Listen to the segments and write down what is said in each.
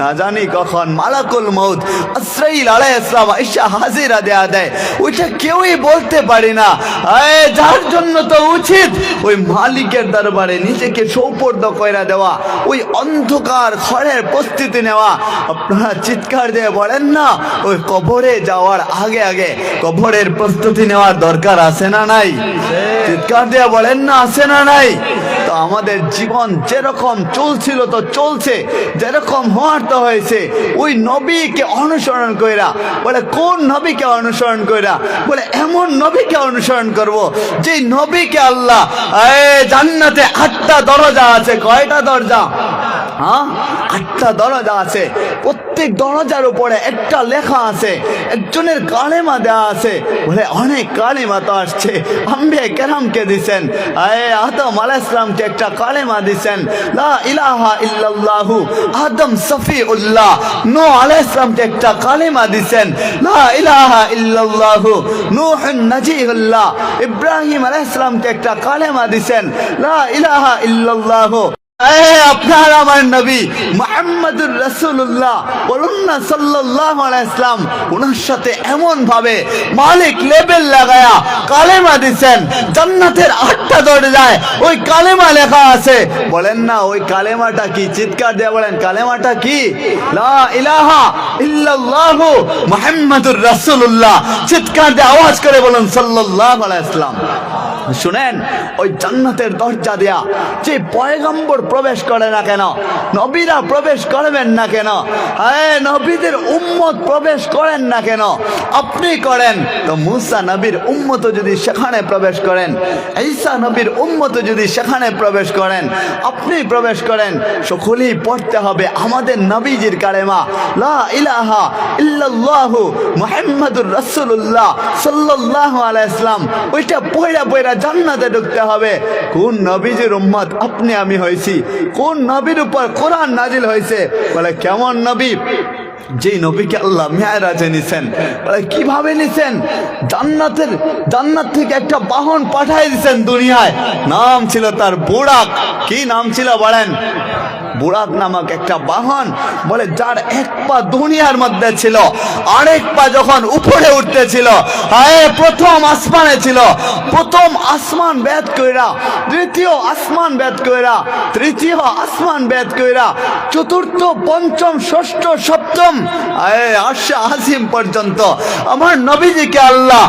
না জানি কখন মালাকুল মৌত আশ্রাইল আলাই ইসলাম হাজিরা দেয়া দেয়। ওইটা কেউই বলতে পারি না। যার জন্য তো উচিত ওই মালিকের দরবারে নিজেকে সৌপর্দ কইরা দেওয়া, ওই অন্ধকার খড়ের প্রস্তুতি নেওয়া। আপনারা চিৎকার দিয়ে বলেন না, ওই কবরে যাওয়ার আগে আগে কবরের প্রস্তুতি নেওয়ার দরকার আছে না নাই? চিৎকার দিয়ে বলেন না, আছে না নাই? তো আমাদের জীবন যেরকম চলছিল তো চলছে, যেরকম হওয়ার তো হয়েছে। ওই নবীকে অনুসরণ কইরা, বলে, কোন নবীকে অনুসরণ কইরা? বলে, এমন নবীকে অনুসরণ করব যে নবীকে আল্লাহ জান্নাতে আটটা দরজা আছে, কয়টা দরজা? হ্যাঁ? আটটা দরজা আছে। প্রত্যেক দরজার উপরে একটা লেখা আছে। একজনের কালেমা দেওয়া আছে। বলে, অনেক কালেমা তো আসছে। আম্বে কেরামকে দিছেন। আয়ে আদম আলাইসলামকে একটা কালেমা দিছেন। লা ইলাহা ইল্লাল্লাহু আদম সফিউল্লাহ। নো আলাইসলামকে একটা কালেমা দিছেন। লা ইলাহা ইল্লাল্লাহু নূহ নাজিহুল্লাহ ইব্রাহিম আলাইসলামকে একটা কালেমা দিছেন। লা ইলাহা ইল্লাল্লাহু আপনার আমার নবী রসুল্লাহ বলুন না সাল্লাহ ইসলাম ওনার সাথে এমন ভাবে মালিক লেবেল লাগায়া কালেমা দিছেন, জান্নাতের আটটা দরজায় ওই কালেমা লেখা আছে। বলেন না, ওই কালেমাটা কি চিৎকার দিয়ে বলেন? কালেমাটা কি? ইলাহা ইল্লাল্লাহু মুহাম্মাদুর রাসূলুল্লাহ। চিৎকার দিয়ে আওয়াজ করে বলুন আলাইহি ইসলাম শুনেন, ওই জান্নাতের দরজা দেয়া যে পয়গম্বর প্রবেশ করে না কেন, নবীরা প্রবেশ করবেন না কেন হ্যাঁ নবীদের উম্মত প্রবেশ করেন না কেন, আপনি করেন। তো মুসা নবীর উম্মত যদি সেখানে প্রবেশ করেন, ঈসা নবীর উম্মত যদি সেখানে প্রবেশ করেন, আপনি প্রবেশ করেন, সকলেই পড়তে হবে আমাদের নবীজির কালেমা, লা ইলাহা ইল্লাল্লাহু মুহাম্মাদুর রাসূলুল্লাহ সাল্লাল্লাহু আলাইহি ইসলাম ওইটা পয়রা পয়রা জান্নাতে ঢুকতে হবে। কোন নবীজির উম্মত আপনি আমি হয়েছি? কোন নবীর উপর কোরআন নাজিল হয়েছে? বলে, কেমন নবী? যে নবীকে আল্লাহ মেয়ারাজে নিছেন কীভাবে নিছেন? জান্নাতের, জান্নাত থেকে একটা বাহন পাঠাই দিছেন দুনিয়ায়। নাম ছিল তার বুড়াক কি নাম ছিল বলেন? বুড়াক নামক একটা বাহন, বলে, যার এক পা দুনিয়ার মধ্যে ছিল, আরেক পা যখন উপরে উঠতেছিল, হায়, প্রথম আসমানে ছিল। প্রথম আসমান বেদ কইরা, দ্বিতীয় আসমান বেদ কইরা, তৃতীয় আসমান বেদ কইরা, চতুর্থ, পঞ্চম, ষষ্ঠ, সপ্তম পর্যন্ত। আমার নবীজিকে আল্লাহ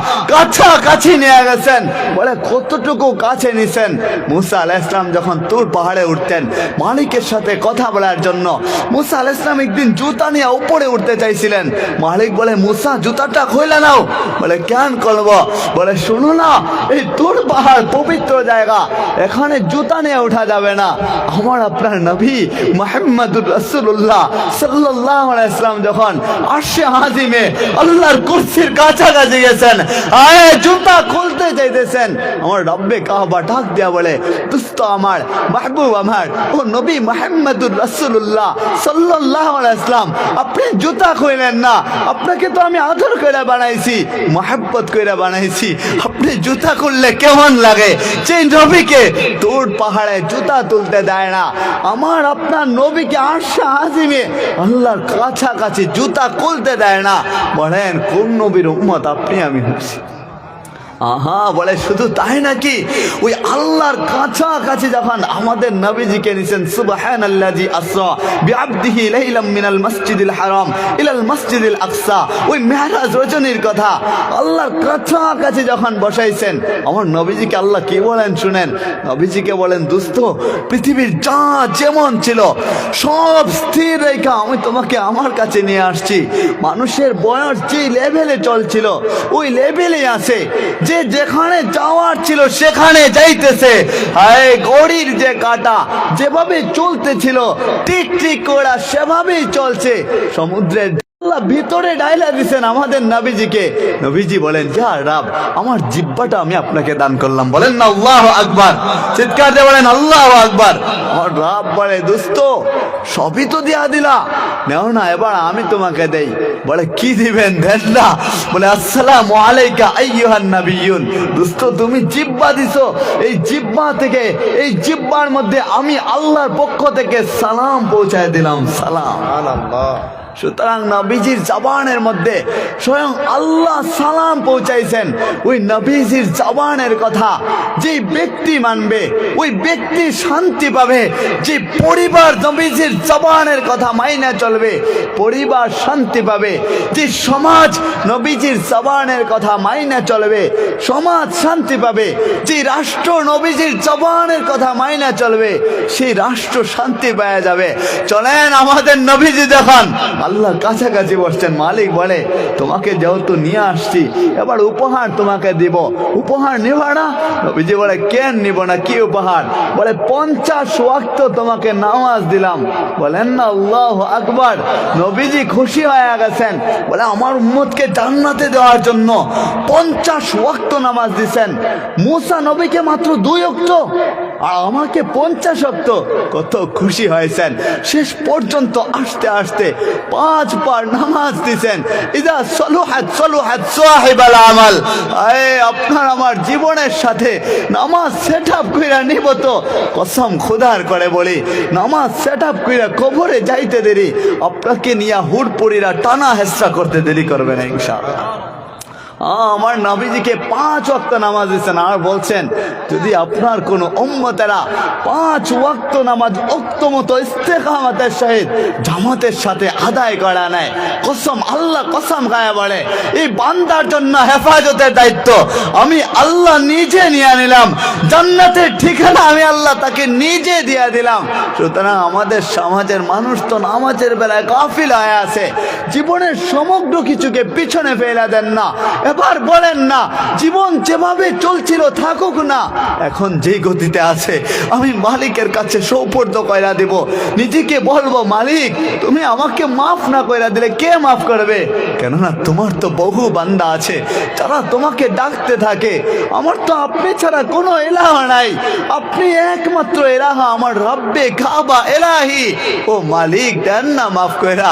নিয়ে গেছেন। বলে, কতটুকু কাছে নিছেন? মুসা আলাহ ইসলাম যখন তুর পাহাড়ে উঠতেন, মালিকের সাথে কথা বলার জন্য, মুসা আলাহ ইসলাম একদিন জুতা নিয়ে উপরে উঠতে চাইছিলেন। মালিক বলে, মুসা, জুতাটা খইলে নাও। বলে, কেন করব বলে, শুনো না, এই তুর পাহাড় পবিত্র জায়গা, এখানে জুতা নিয়ে ওঠা যাবে না। আমার আপনার নবী মোহাম্মদুর রসুল্লাহ সাল্লাহ ইসলাম যখন আসে হাজিমে আল্লাহর কুরসির কাছাকাছি গেছেন আয় জুতা খুলতে চাইতেছেন। আমার রব্বে কাহবা ডাক দেয়া বলে, দুস্ত আমার, মাহবুব আমার, ও নবী মোহাম্মদুর রসুল্লাহ সাল্লাহ ইসলাম আপনি জুতা খুইলেন না, আপনাকে তো আমি আদর করে বানাইছি, মহাব্বত করে বানাইছি জুতা খুললে কেমন লাগে? সেই নবীকে তোর পাহাড়ে জুতা তুলতে দেয় না। আমার আপনার নবীকে আশা আজিমে আল্লাহর কাছাকাছি জুতা খুলতে দেয় না। বলেন, কোন নবীর উম্মত আপনি, আমি হচ্ছি। আহা, বলে শুধু তাই নাকি? ওই আল্লাহর কাছাকাছি যখন আমাদের নবীজিকে নিছেন সুবহান আল্লাজি আসরা, বিআবদিহি লাইলাম মিনাল মসজিদিল হারাম, ইলাল মসজিদিল আকসা, ওই মেহরাজ রজনীর কথা আল্লাহর কাছাকাছি যখন বসাইছেন, আমার নবীজিকে আল্লাহ কি বলেন শুনেন? নবীজিকে বলেন দুস্থ পৃথিবীর যা যেমন ছিল, সব স্থির রেখা আমি তোমাকে আমার কাছে নিয়ে আসছি। মানুষের বয়স যে লেভেলে চলছিল, ওই লেভেলে আছে। যে যেখানে যাওয়ার ছিল সেখানে যাইতেছে। হায় গড়ির যে কাটা যেভাবে চলতেছিল, ঠিক ঠিক করা সেভাবেই চলছে। সমুদ্রের আল্লাহ ভিতরে ডায়লা দিছেন আমাদের নবীজিকে। নবীজি বলেন যা রাব, আমার জিব্বাটা আমি আপনাকে দান করলাম। বলেন না আল্লাহ আকবার। চিৎকার দিয়ে বলেন, আল্লাহ আকবার। আমার রাব বলে, দোস্ত, সবই তো দিয়া দিলা। নেও না, এবার আমি তোমাকে দেই। বলে, কি দিবেন, দেন না। বলে, আসসালামু আলাইকা আইয়ুহান নাবিয়ুন দোস্ত, তুমি জিব্বা দিছো। এই জিব্বা থেকে, এই জিব্বার মধ্যে আমি আল্লাহর পক্ষ থেকে সালাম পৌঁছায় দিলাম, সালাম। সুতরাং নবীজির জবানের মধ্যে স্বয়ং আল্লাহ সালাম পৌঁছাইছেন। ওই নবীজির জবানের কথা যে ব্যক্তি মানবে, ওই ব্যক্তি শান্তি পাবে, যে পরিবার নবীজির জবানের কথা মাইনা চলবে, পরিবার শান্তি পাবে, যে সমাজ নবীজির জবানের কথা মাইনা চলবে, সমাজ শান্তি পাবে, যে রাষ্ট্র নবীজির জবানের কথা মাইনা চলবে, সেই রাষ্ট্র শান্তি পাওয়া যাবে। চলেন আমাদের নবীজি দেখান। আল্লাহ কাছাকাছি বসছেন। মালিক বলে, তোমাকে যেহেতু নিয়ে আসছি, এবার উপহার তোমাকে দিব। উপহার নিবা না? নবীজি বলে, কেন নিব না? কি উপহার? বলে, পঞ্চাশ ওয়াক্ত তোমাকে নামাজ দিলাম। বলেন না আল্লাহ আকবার। নবীজি খুশি হয়ে গেছেন। বলে, আমার উম্মতকে জান্নাতে দেওয়ার জন্য পঞ্চাশ ওয়াক্ত নামাজ দিছেন। মুসা নবীকে মাত্র দুই অক্ত আর আমাকে পঞ্চাশ অক্ত। কত খুশি হয়েছেন। শেষ পর্যন্ত আসতে আসতে পাঁচ বার নামাজ দিছেন। ইদা সলুহাত সলুহাত সাহেবাল আমাল। আয় আপনার আমার জীবনের সাথে নামাজ সেট আপ কইরা নিব তো। কসম খুদার করে বলি, নামাজ সেট আপ কইরা কবরে যাইতে দেরি। আপনাকে নিয়ে হুড়পুরিরা টানা হেসরা করতে দেরি করবে না ইনশাআল্লাহ। আমার নবীজিকে পাঁচ ওয়াক্ত নামাজ দিচ্ছেন আর বলছেন, যদি আপনার কোনো উম্মতেরা পাঁচ ওয়াক্ত নামাজ অক্ত মতো ইস্তেকামাতের সহিত জামাতের সাথে আদায় করা নেয়, কসম আল্লাহ কসম গায়ে বলে এই বান্দার জন্য হেফাজতের দায়িত্ব। আমি আল্লাহ নিজে নিয়ে নিলাম, জান্নাতের ঠিকানা আমি আল্লাহ তাকে নিজে দিয়ে দিলাম। সুতরাং আমাদের সমাজের মানুষ তো নামাজের বেলায় গাফিল হয়ে আছে। জীবনের সমগ্র কিছুকে পিছনে ফেলে দেন না। এবার বলেন না, জীবন যেভাবে চলছিল থাকুক না, এখন যে গতিতে আছে, আমি মালিকের কাছে সৌপর্দ কয়রা দেব। নিজেকে বলব, মালিক, তুমি আমাকে মাফ না কইরা দিলে কে মাফ করবে? কেননা তোমার তো বহু বান্দা আছে, যারা তোমাকে ডাকতে থাকে। আমার তো আপনি ছাড়া কোনো এলাহ নাই। আপনি একমাত্র এলাহা আমার রব্বে, কাবা এলাহি। ও মালিক, দেন না মাফ কইরা।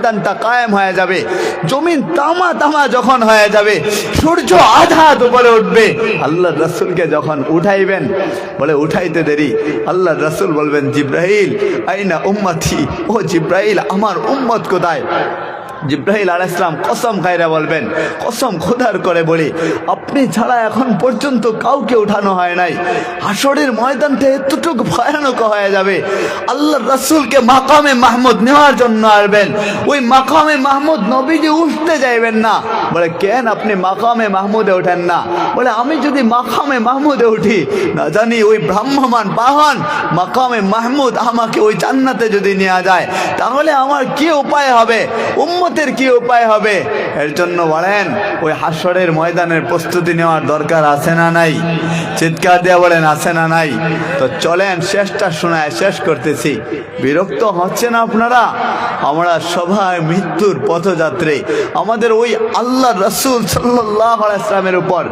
ময়দানটা কায়েম হয়ে যাবে। জমিন তামা তামা যখন হয়ে যাবে, সূর্য আধাত উপরে উঠবে। আল্লাহ রসুলকে যখন উঠাইবেন, বলে উঠাইতে দেরি। আল্লাহ রসুল বলবেন জিব্রাহিল আইনা উম্মতি? ও জিব্রাহিল আমার উম্মত কোথায়? জিব্রাহিল আল ইসলাম কসম খাইরা বলবেন, কসম খোদার করে বলি, আপনি ছাড়া এখন পর্যন্ত কাউকে উঠানো হয় নাই। হাসরের ময়দানটা এতটুকু ভয়ানক হয়ে যাবে। আল্লাহ রসুলকে মাকামে মাহমুদ নেওয়ার জন্য আসবেন। ওই মাকামে মাহমুদ নবীজি উঠতে যাইবেন না। বলে, কেন আপনি মাকামে মাহমুদে ওঠেন না? বলে, আমি যদি মাকামে মাহমুদে উঠি, না জানি ওই ব্রাহ্মমান বাহন মাকামে মাহমুদ আমাকে ওই জান্নাতে যদি নেওয়া যায়, তাহলে আমার কি উপায় হবে? উম্মতের কি উপায় হবে? এর জন্য বলেন, ওই হাসরের ময়দানের প্রস্তুতি নেওয়ার দরকার আছে না নাই? চিৎকার দেওয়া বলেন, আছে না নাই? তো চলেন, শেষটা শোনায়, শেষ করতেছি। বিরক্ত হচ্ছেন আপনারা? আমরা সবাই মৃত্যুর পথযাত্রী। আমাদের ওই আল্লাহ রসুল সাল্লাহ উপর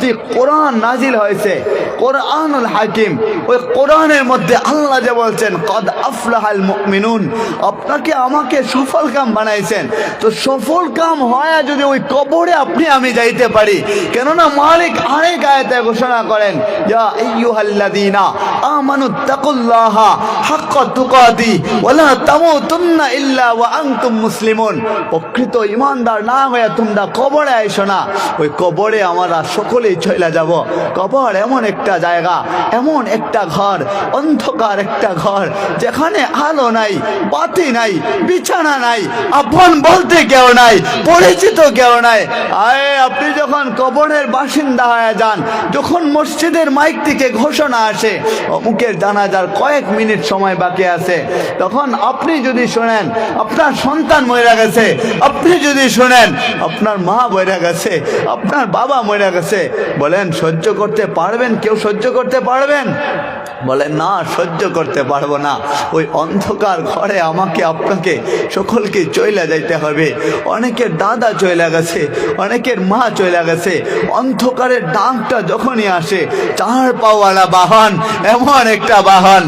যে কোরআন নাজিল হয়েছে, কোরআনুল হাকিম, ওই কোরআনের মধ্যে আল্লাহ যে বলছেন, কদ আফলাহাল মুমিনুন আপনাকে আমাকে সুফল কাম বানাইছেন। তো সফল কাম হয় যদি ওই কবরে আপনি আমি যাইতে পারি। কেননা মালিক আরেক আয়াতে ঘোষণা করেন যাব। কবর এমন একটা জায়গা, এমন একটা ঘর, অন্ধকার একটা ঘর, যেখানে আলো নাই, বাতি নাই, বিছানা নাই আপন বল বলতে কেউ নাই, পরিচিত কেউ নাই। আয় আপনি যখন কবরের বাসিন্দা হয়ে যান, যখন মসজিদের মাইক থেকে ঘোষণা আসে, অমুকের জানাজার কয়েক মিনিট সময় বাকি আছে, তখন আপনি যদি শোনেন, আপনার সন্তান মরে গেছে, আপনি যদি শোনেন, আপনার মা মরে গেছে, আপনার বাবা মরে গেছে, বলেন, সহ্য করতে পারবেন? কেউ সহ্য করতে পারবেন? বলে, না, সহ্য করতে পারব না। ওই অন্ধকার ঘরে আমাকে, আপনাকে, সকলকে চলে যাইতে হবে। অনেকের দাদা চলে গেছে, অনেকের মা চলে গেছে। অন্ধকারের ডাকটা যখনই আসে, চার পাওয়ালা বাহন, এমন একটা বাহন।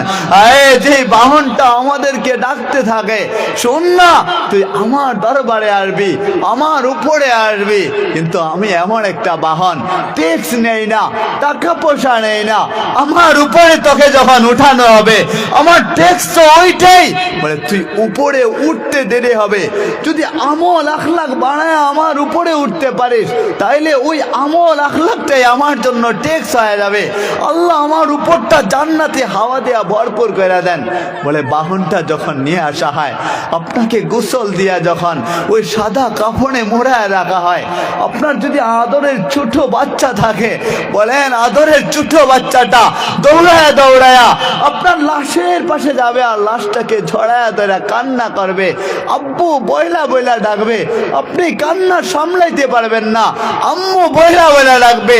যে বাহনটা আমাদেরকে ডাকতে থাকে, শোন না, তুই আমার দরবারে আসবি, আমার উপরে আসবি। কিন্তু আমি এমন একটা বাহন ট্যাক্স নেই না, টাকা পয়সা নেই না, আমার উপরে তোকে যখন উঠানো হবে, আমার ট্যাক্স তো ওইটাই। বলে, তুই উপরে উঠতে দেরি হবে। যদি আমল আখলাখ বাড়ায় আমার উপরে উঠতে পারিস, তাইলে ওই আমল আখলাখটাই আমার জন্য টেক্স হয়ে যাবে। আল্লাহ আমার উপরটা জান্নাতে হাওয়া দেয়া ভরপুর করে দেন। বলে, বাহনটা যখন নিয়ে আসা হয়, আপনাকে গোসল দিয়া যখন ওই সাদা কাফনে মোড়ায় রাখা হয়, আপনার যদি আদরের ছোট বাচ্চা থাকে, বলেন আদরের ছোট বাচ্চাটা দৌড়ায় দৌড়ায়া আপনার লাশের পাশে যাবে আর লাশটাকে ঝড়ায়া ধরা কান্না করবে। আব্বু বয়লা বয়লা ডাকবে। আপনি কান্না সামলাইতে পারবেন না। আম্মু বয়লা বয়লা ডাকবে।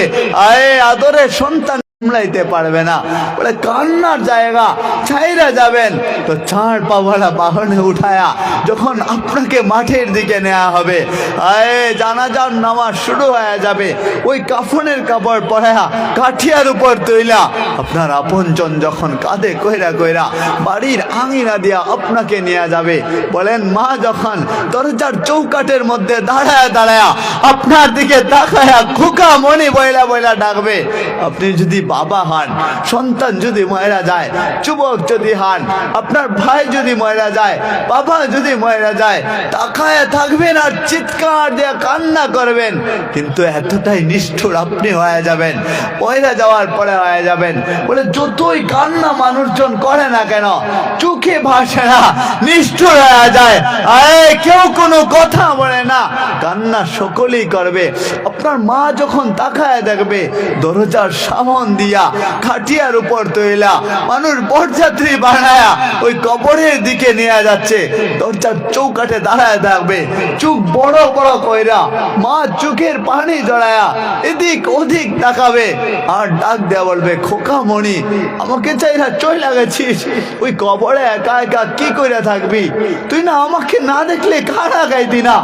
আয়ে আদরে সন্তান সামলাইতে পারবে না। বলে, কান্নার জায়গা, ছাইরা যাবেন। তো চার পাওয়ালা বাহনে উঠায়া যখন আপনাকে মাঠের দিকে নেওয়া হবে, আয়ে, জানাজার নামাজ শুরু হয়ে যাবে। ওই কাফনের কাপড় পরায়া কাঠিয়ার উপর তৈলা আপনার আপনজন যখন কাঁধে কইরা কইরা বাড়ির আঙিনা দিয়া আপনাকে নিয়ে যাবে। বলেন, মা যখন দরজার চৌকাটের মধ্যে দাঁড়ায়া দাঁড়ায়া আপনার দিকে তাকায়া খুকা মনি বইলা বইলা ডাকবে, আপনি যদি বাবা হন, সন্তান যদি ময়রা যায়, যুবক যদি হন, আপনার ভাই যদি ময়রা যায়, বাবা যদি ময়রা যায়, তাকায় থাকবেন আর চিৎকার দিয়ে কান্না করবেন। কিন্তু এতটাই নিষ্ঠুর আপনি হয়ে যাবেন, ময়রা যাওয়ার পরে হয়ে যাবেন। বলে যতই কান্না মানুষজন করে না কেন, চোখে ভাসে না, নিষ্ঠুর হয়ে যায়। আরে কেউ কোনো কথা বলে না, কান্না সকলেই করবে। আপনার মা যখন তাকায় দেখবে, দরজার সামন দিয়া খাটিয়ার উপর তৈলা মানুষ বরযাত্রী বানায়া ওই কবরের দিকে নিয়ে যাচ্ছে। দরজার চৌকাঠে দাঁড়ায় থাকবে। চোখ বড় বড় কইরা মা চোখের পানি জড়ায়া এদিক ওদিক তাকাবে। আর ডাক দেয়া বলবে, খোকা মণি, আমাকে চাইরা চইলা গেছিস। ওই কবরে একা একা কি কইরা থাকবি? তুই না আমাকে না দেখলে খানা খাইতি না?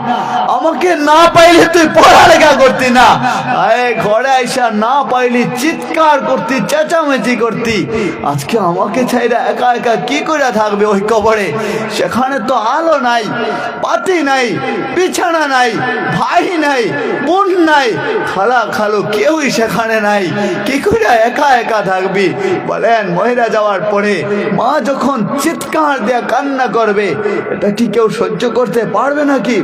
আমাকে না পাইলে তুই পড়ালেখা করতি না। ঘরে আইসা না পাইলি চিৎকার করতি, চেঁচামেচি করতি। আজকে আমাকে ছাইরা একা একা কি করে থাকবে ওই কবরে? সেখানে তো আলো নাই, পাতি নাই, বিছানা নাই, ভাই নাই, বোন নাই, খালা খালো কেউই সেখানে নাই। কি করে একা একা থাকবি? বলেন, মহিলা যাওয়ার পরে মা যখন চিৎকার দেয়া কান্না করবে, এটা কি কেউ সহ্য করতে পারবে নাকি?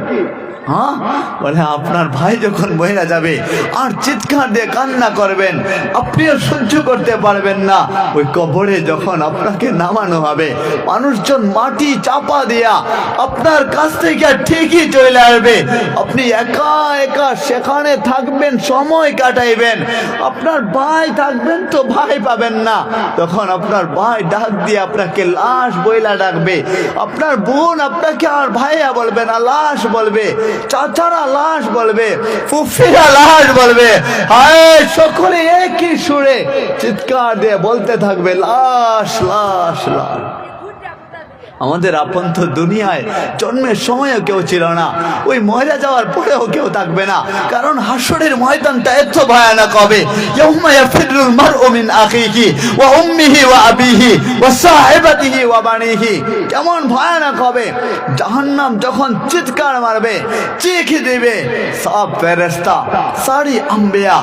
হ্যাঁ? বলে, আপনার ভাই যখন মহিলা যাবে, আর চিৎকার দিয়ে কান্না করবেন, আপনিও সহ্য করতে পারবেন না। ওই কবরে যখন আপনাকে নামানো হবে, মানুষজন মাটি চাপা দিয়া আপনার কাছ থেকে ঠিকই চলে আসবে। আপনি একা একা সেখানে থাকবেন, সময় কাটাইবেন। আপনার ভাই থাকবেন তো ভাই পাবেন না। তখন আপনার ভাই ডাক দিয়ে আপনাকে লাশ বইলা ডাকবে। আপনার বোন আপনাকে আর ভাইয়া বলবে না, লাশ বলবে। চাচারা লাশ বলবে, ফুফিরা লাশ বলবে, হায়, সকলে একই সুরে চিৎকার দিয়ে বলতে থাকবে, লাশ লাশ লাশ। আমাদের আপন তো দুনিয়ায় জন্মের সময়ও কেউ ছিল না। ওই ময়রা যাওয়ার পরেও কেউ থাকবে না। কারণ হাসরের ময়দানটা এত ভয়ানক হবে। মিন কেমন ভয়ানক হবে। জাহান্নাম যখন চিৎকার মারবে, চিখ দেবে, সব ফেরেশতা, সারি আম্বিয়া,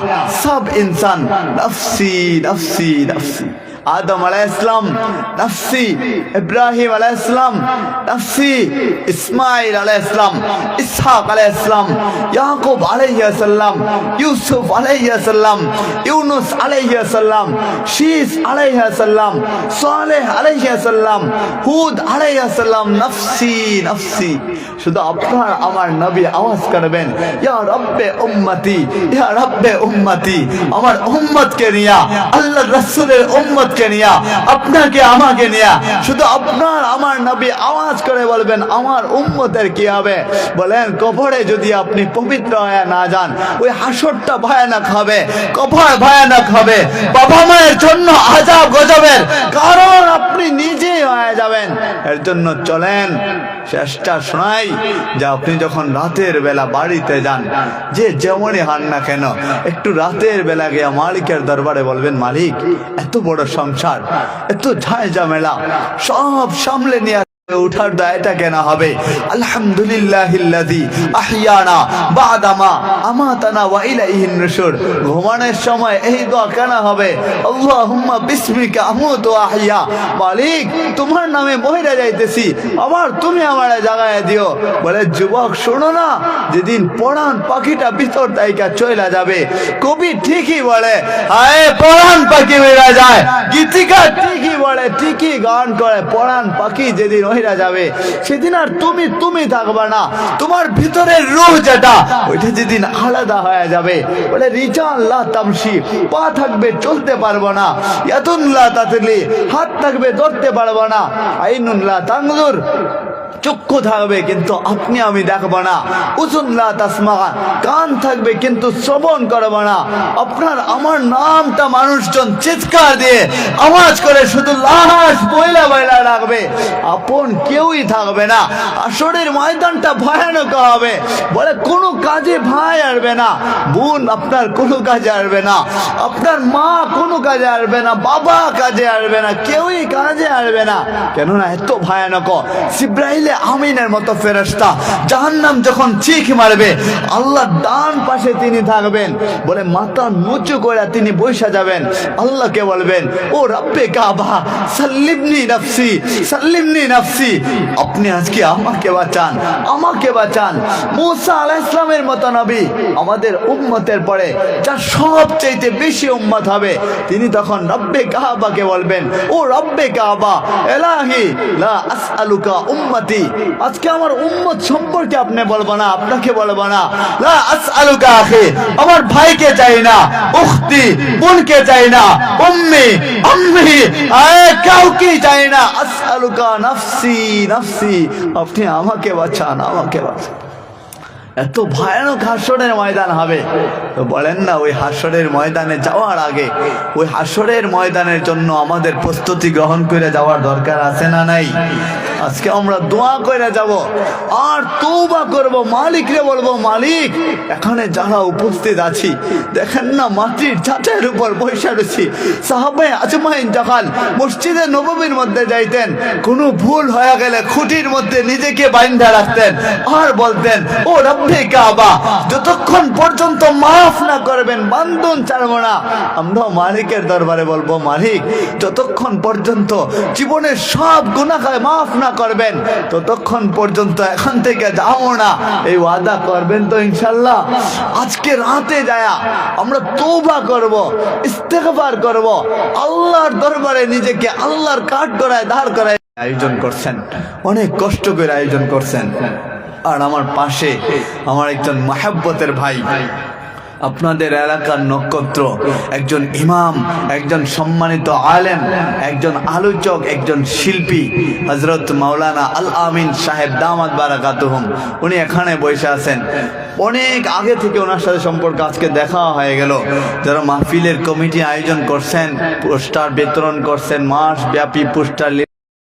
সব ইনসান, নফসি নফসি নফসি। আদম আলাইহিসসালাম নাফসি ইব্রাহিম আলাইহিসসালাম নাফসি ইসমাইল আলাইহিসসালাম ইসহাক আলাইহিসসালাম ইয়াকুব আলাইহিসসালাম ইউসুফ আলাইহিসসালাম ইউনুস আলাইহিসসালাম শীস আলাইহিসসালাম সালেহ আলাইহিসসালাম হুদ আলাইহিসসালাম নাফসি নাফসি শুধু আপনার আমার নবী আওয়াজ করবেন ইয়া রব্বে উম্মতি ইয়া রব্বে উম্মতি আমার উম্মতকে নিয়া আল্লাহ রাসূলের উম্মতকে নিয়া, আপনাকে আমাকে নিয়া। শুধু আপনার, আমার নবী আওয়াজ করে বলবেন, আমার উম্মতের কি হবে? বলেন, কবরে যদি আপনি পবিত্র হয়ে না যান, ওই হাসরটা ভয়ানক হবে, কবর ভয়ানক হবে। বাবা মায়ের জন্য আজাব গজবের কারণ আপনি নিজেই হয়ে যাবেন। এর জন্য চলেন চেষ্টা শোনাই যে আপনি যখন রাতের বেলা বাড়িতে যান, যে যেমনই হান না কেন, একটু রাতের বেলা গিয়ে মালিকের দরবারে বলবেন, মালিক, এত বড় সংসার এত ঝায় ঝামেলা সব সামলে নিয়ে উঠার দায়টা কেন হবে? আলহামদুলিল্লাহ সময় এই হবে? যাইতেছি, আবার তুমি দিও। বলে, যুবক, শোনো না, যেদিন পড়ান পাখিটা ভিতর তাইকা চইলা যাবে। কবি ঠিকই বলে পড়ান পাখি বেরা যায়। গীতিকা ঠিকই বলে, ঠিকই গান করে পড়ান পাখি যেদিন ওইরা যাবে। সেদিন আর তুমি তুমি থাকবা না। তোমার ভিতরের রোহ যেটা, ওইটা যেদিন আলাদা হয়ে যাবে। বলে রিচা আল্লাহ তামসি পা থাকবে, চলতে পারব না। এত হাত থাকবে, ধরতে পারব না। আইনুল্লাহ তাংজুর। চক্ষু থাকবে কিন্তু আপনি আমি দেখব না। উজুল্লাহ তাসমা, কান থাকবে, কিন্তু শ্রবণ করব না। আপনার, আমার নামটা মানুষজন চিৎকার দিয়ে আওয়াজ করে শুধু লাশ বইলা বইলা রাখবে। আপন কেউই থাকবে না। আসরের ময়দানটা ভয়ানক হবে। বলে, কোনো কাজে ভাই আসবে না। বোন, আপনার কোনো কাজে আসবে না। আপনার মা কোনো কাজে আসবে না। বাবা কাজে আসবে না। কেউই কাজে আসবে না। কেননা, এত ভয়ানক। সিব্রাহিলে আমিনের মতো ফেরেস্তা জাহান্নাম যখন চিখ মারবে, আল্লাহ ডান পাশে তিনি থাকবেন। বলে মাথা নুচু করে তিনি বৈশা যাবেন। আল্লাহকে বলবেন, ও রব্বে কাবা সাল্লিমনি নাফসি সাল্লিমনি নাফসি। আপনি আজকে আমাকে বাঁচান আমাকে বাঁচান। মুসা আলাইহিস ইসলামের মতো নবী আমাদের উম্মতের পরে যা সবচাইতে বেশি উম্মত হবে, তিনি তখন রব্বে কাবাকে বলবেন, ও রব্বে কাবা, এলাহি, লা আসআলুকা উম্মতি আজকে আমার উম্মত সম্পর্কে আপনি বলব না, আপনাকে বলব না। আমার ভাইকে চাই না, উখতি, বোনকে চাই না, উম্মি, আম্মি কাউকে চাই না। আসআলুকা নাফসি নাফসি, আপনি আমাকে বাঁচান আমাকে বাঁচান। এত ভয়ানক হাসরের ময়দান হবে। বলেন না, ওই হাসরের ময়দানে যাওয়ার আগে, ওই হাসরের ময়দানের জন্য আমাদের প্রস্তুতি গ্রহণ করে যাওয়ার দরকার আছে না নাই? আজকে আমরা দোয়া করে যাব। আর তৌবা করব। মালিকরে বলব, মালিক, এখানে যারা উপস্থিত আছি, দেখেন না, মাটির চাচার উপর বৈশা রয়েছি। সাহাবাই আজমাইন যখন মসজিদে নবমীর মধ্যে যাইতেন। কোনো ভুল হয়ে গেলে খুঁটির মধ্যে নিজেকে বাইন্ধা রাখতেন। আর বলতেন, ও রব্বে কাবা, যতক্ষণ পর্যন্ত মাফ না করবেন, বান্ধন ছাড়বো না। আমরা মালিকের দরবারে বলব, মালিক, যতক্ষণ পর্যন্ত জীবনের সব গুণাখায় মাফ না করবেন। ততক্ষণ পর্যন্ত এখান থেকে যাও না। এই ওয়াদা করবেন তো ইনশাল্লাহ। আজকে রাতে যায়া আমরা তৌবা করব, ইস্তেগফার করব। আল্লাহর দরবারে নিজেকে আল্লাহর কাঠ করায় দাঁড় করায় আয়োজন করছেন। অনেক কষ্ট করে আয়োজন করছেন। আর আমার পাশে আমার একজন মাহাব্বতের ভাই। আপনাদের এলাকার নক্ষত্র, একজন ইমাম, একজন সম্মানিত আলেম, একজন আলোচক, একজন শিল্পী হজরত মাওলানা আল আমিন সাহেব দামাদ বারাকাতুহম। উনি এখানে বসে আছেন। অনেক আগে থেকে ওনার সাথে সম্পর্ক আজকে দেখা হয়ে গেল। যারা মাহফিলের কমিটি আয়োজন করছেন, পোস্টার বিতরণ করছেন মাস ব্যাপী পোস্টার